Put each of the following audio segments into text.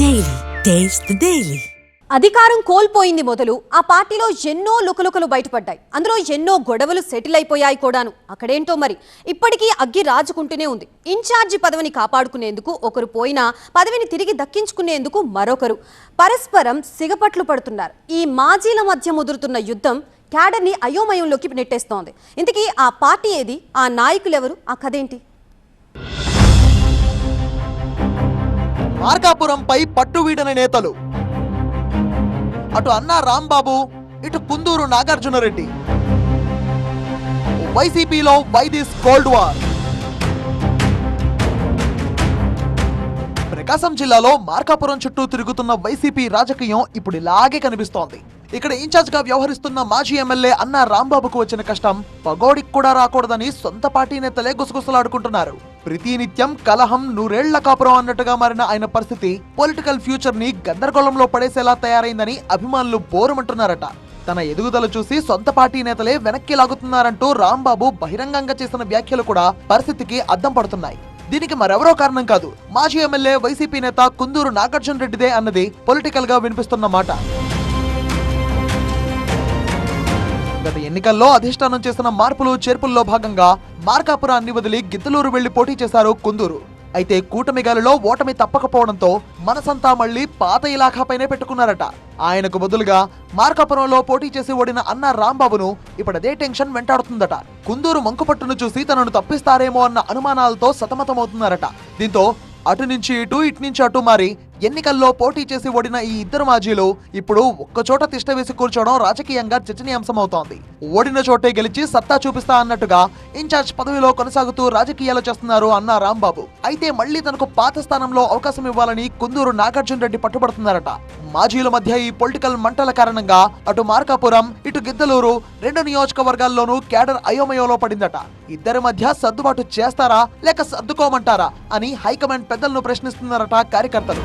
Daily taste the అధికారం కోల్పోయింది మొదలు. ఆ పార్టీలో ఎన్నో లుకలుకలు బయటపడ్డాయి. అందులో ఎన్నో గొడవలు సెటిల్ అయిపోయాయి కూడాను. అక్కడేంటో మరి? ఇప్పటికీ అగ్గి రాజుకుంటూనే ఉంది. ఇన్ఛార్జి పదవిని కాపాడుకునేందుకు ఒకరు పోయినా పదవిని తిరిగి దక్కించుకునేందుకు మరొకరు. పరస్పరం సిగపట్లు పడుతున్నారు. ఈ మాజీల మధ్య ముదురుతున్న యుద్ధం క్యాడర్ని అయోమయంలోకి నెట్టేస్తోంది. ఇంతకీ ఆ పార్టీ ఏది? ఆ నాయకులెవరు? ఆ కథేంటి మార్కాపురంపై పట్టు వీడని నేతలు. అటు అన్నా రాంబాబు ఇటు కుందూరు నాగార్జునరెడ్డి. వైసీపీలో వైదిస్ కోల్డ్ వార్. ప్రకాశం జిల్లాలో మార్కాపురం చుట్టూ తిరుగుతున్న వైసీపీ రాజకీయం ఇప్పుడు ఇలాగే కనిపిస్తోంది. ఇక్కడ ఇన్ఛార్జ్గా వ్యవహరిస్తున్న మాజీ ఎమ్మెల్యే అన్న రాంబాబుకు వచ్చిన కష్టం పగోడికి కూడా రాకూడదని సొంత పార్టీ నేతలే గుసగుసలాడుకుంటున్నారు. ప్రతినిత్యం కలహం నూరేళ్ళ కాపురం అన్నట్టుగా మారిన ఆయన పరిస్థితి పొలిటికల్ ఫ్యూచర్ని గందరగోళంలో పడేసేలా తయారైందని అభిమానులు బోరమంటున్నారట. తన ఎదుగుదల చూసి సొంత పార్టీ నేతలే వెనక్కి లాగుతున్నారంటూ రాంబాబు బహిరంగంగా చేసిన వ్యాఖ్యలు కూడా పరిస్థితికి అద్దం పడుతున్నాయి. దీనికి మరెవరో కారణం కాదు. మాజీ ఎమ్మెల్యే వైసీపీ నేత కుందూరు నాగార్జున రెడ్డిదే అన్నది పొలిటికల్గా వినిపిస్తున్న మాట. గత ఎన్నికల్లో అధిష్టానం చేసిన మార్పులు చేర్పుల్లో భాగంగా మార్కాపురాన్ని వదిలి గిద్దలూరు వెళ్ళి పోటీ చేశారు కుందూరు. అయితే కూటమి గాలిలో ఓటమి తప్పకపోవడంతో మనసంతా మళ్ళీ పాత ఇలాఖాపైనే పెట్టుకున్నారట. ఆయనకు బదులుగా మార్కాపురంలో పోటీ చేసి ఓడిన అన్న రాంబాబును ఇప్పుడు అదే టెన్షన్ వెంటాడుతుందట. కుందూరు మంకుపట్టును చూసి తనను తప్పిస్తారేమో అన్న అనుమానాలతో సతమతమవుతున్నారట. దీంతో అటు నుంచి ఇటు ఇటు నుంచి అటు మారి ఎన్నికల్లో పోటీ చేసి ఓడిన ఈ ఇద్దరు మాజీలు ఇప్పుడు ఒక్కచోట తిష్ట వేసి కూర్చోవడం రాజకీయంగా చర్చనీయాంశమవుతోంది. ఓడిన చోటే గెలిచి సత్తా చూపిస్తా అన్నట్టుగా ఇన్ఛార్జ్ పదవిలో కొనసాగుతూ రాజకీయాలు చేస్తున్నారు అన్న రాంబాబు. అయితే మళ్ళీ తనకు పాత స్థానంలో అవకాశం ఇవ్వాలని కుందూరు నాగార్జున రెడ్డి పట్టుబడుతున్నారట. మాజీల మధ్య ఈ పొలిటికల్ మంటల కారణంగా అటు మార్కాపురం ఇటు గిద్దలూరు రెండు నియోజకవర్గాల్లోనూ క్యాడర్ అయోమయంలో పడిందట. ఇద్దరి మధ్య సర్దుబాటు చేస్తారా లేక సర్దుకోమంటారా అని హైకమాండ్ పెద్దలను ప్రశ్నిస్తున్నారట కార్యకర్తలు.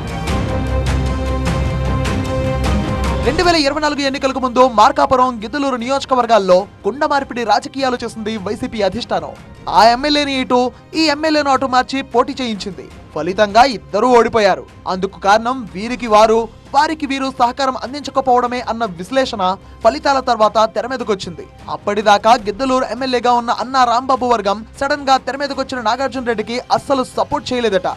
రెండు వేల ఇరవై నాలుగు ఎన్నికలకు ముందు మార్కాపురం గిద్దలూరు నియోజకవర్గాల్లో కుండ మార్పిడి రాజకీయాలు చేసింది వైసీపీ అధిష్టానం. ఆ ఎమ్మెల్యేని ఇటు ఈ ఎమ్మెల్యేను అటు మార్చి పోటీ చేయించింది. ఫలితంగా ఇద్దరూ ఓడిపోయారు. అందుకు కారణం వీరికి వారు వారికి వీరు సహకారం అందించకపోవడమే అన్న విశ్లేషణ ఫలితాల తర్వాత తెరమీదకొచ్చింది అప్పటిదాకా గిద్దలూరు ఎమ్మెల్యేగా ఉన్న అన్నా రాంబాబు వర్గం సడన్గా తెరమీదకొచ్చిన నాగార్జున రెడ్డికి అస్సలు సపోర్ట్ చేయలేదట.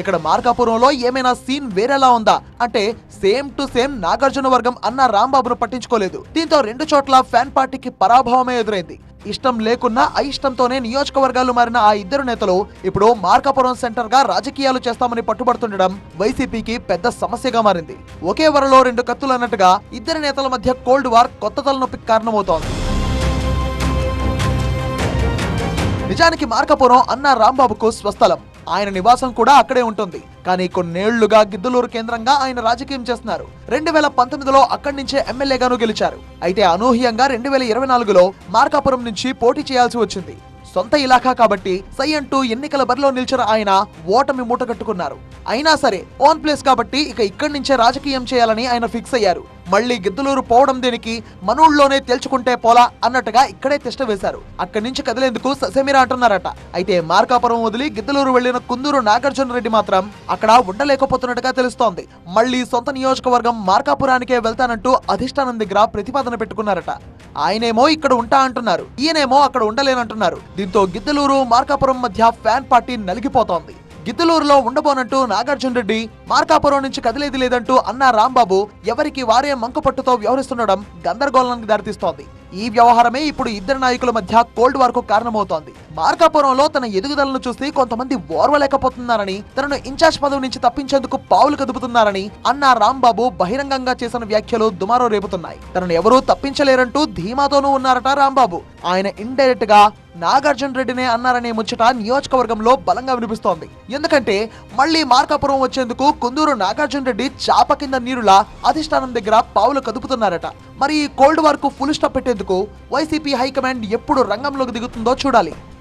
ఇక్కడ మార్కాపురంలో ఏమైనా సీన్ వేరేలా ఉందా? అంటే సేమ్ టు సేమ్ నాగార్జున వర్గం అన్న రాంబాబును పట్టించుకోలేదు. దీంతో రెండు చోట్ల ఫ్యాన్ పార్టీకి పరాభవమే ఎదురైంది. ఇష్టం లేకున్నా అయిష్టంతోనే నియోజకవర్గాలు మారిన ఆ ఇద్దరు నేతలు ఇప్పుడు మార్కాపురం సెంటర్గా రాజకీయాలు చేస్తామని పట్టుబడుతుండడం వైసీపీకి పెద్ద సమస్యగా మారింది. ఒకే వరలో రెండు కత్తులు అన్నట్టుగా ఇద్దరు నేతల మధ్య కోల్డ్ వార్ కొత్త తలనొప్పికి కారణమవుతోంది. నిజానికి మార్కాపురం అన్న రాంబాబుకు స్వస్థలం. ఆయన నివాసం కూడా అక్కడే ఉంటుంది. కానీ కొన్నేళ్ళుగా గిద్దలూరు కేంద్రంగా ఆయన రాజకీయం చేస్తున్నారు. రెండు వేల పంతొమ్మిదిలో అక్కడి నుంచే ఎమ్మెల్యేగాను గెలిచారు. అయితే అనూహ్యంగా రెండు వేల ఇరవై నాలుగులో మార్కాపురం నుంచి పోటీ చేయాల్సి వచ్చింది. సొంత ఇలాఖా కాబట్టి సై అంటూ ఎన్నికల బరిలో నిలిచిన ఆయన ఓటమి మూటగట్టుకున్నారు. అయినా సరే ఓన్ ప్లేస్ కాబట్టి ఇక ఇక్కడి నుంచే రాజకీయం చేయాలని ఆయన ఫిక్స్ అయ్యారు. మళ్ళీ గిద్దలూరు పోవడం దీనికి మనూళ్ళలోనే తేల్చుకుంటే పోలా అన్నట్టుగా ఇక్కడే తిష్ట వేశారు. అక్కడి నుంచి కదిలేందుకు ససేమిరా అంటున్నారట. అయితే మార్కాపురం వదిలి గిద్దలూరు వెళ్ళిన కుందూరు నాగార్జున రెడ్డి మాత్రం అక్కడ ఉండలేకపోతున్నట్టుగా తెలుస్తోంది. మళ్ళీ సొంత నియోజకవర్గం మార్కాపురానికే వెళ్తానంటూ అధిష్టానం దగ్గర ప్రతిపాదన పెట్టుకున్నారట. ఆయనేమో ఇక్కడ ఉంటా అంటున్నారు. ఈయనేమో అక్కడ ఉండలేనంటున్నారు. దీంతో గిద్దలూరు మార్కాపురం మధ్య ఫ్యాన్ పార్టీ నలిగిపోతోంది. గిద్దలూరులో ఉండబోనంటూ నాగార్జున రెడ్డి మార్కాపురం నుంచి కదిలేది లేదంటూ అన్న రాంబాబు ఎవరికి వారే మంకుపట్టుతో వ్యవహరిస్తుండడం గందరగోళానికి దారితీస్తోంది. ఈ వ్యవహారమే ఇప్పుడు ఇద్దరు నాయకుల మధ్య కోల్డ్ వార్కు కారణమవుతోంది. మార్కాపురంలో తన ఎదుగుదలను చూసి కొంతమంది ఓర్వలేకపోతున్నారని తనను ఇన్ఛార్జ్ పదవి నుంచి తప్పించేందుకు పావులు కదుపుతున్నారని అన్న రాంబాబు బహిరంగంగా చేసిన వ్యాఖ్యలు దుమారో రేపుతున్నాయి. తనను ఎవరూ తప్పించలేరంటూ ధీమాతోనూ ఉన్నారట రాంబాబు. ఆయన ఇండైరెక్ట్గా నాగార్జున రెడ్డినే అన్నారనే ముచ్చట నియోజకవర్గంలో బలంగా వినిపిస్తోంది. ఎందుకంటే మళ్ళీ మార్కాపురం వచ్చేందుకు కుందూరు నాగార్జున రెడ్డి చాప కింద నీరులా అధిష్టానం దగ్గర పావులు కదుపుతున్నారట. మరి ఈ కోల్డ్ వార్కు ఫుల్ స్టాప్ పెట్టేందుకు వైసీపీ హైకమాండ్ ఎప్పుడు రంగంలోకి దిగుతుందో చూడాలి.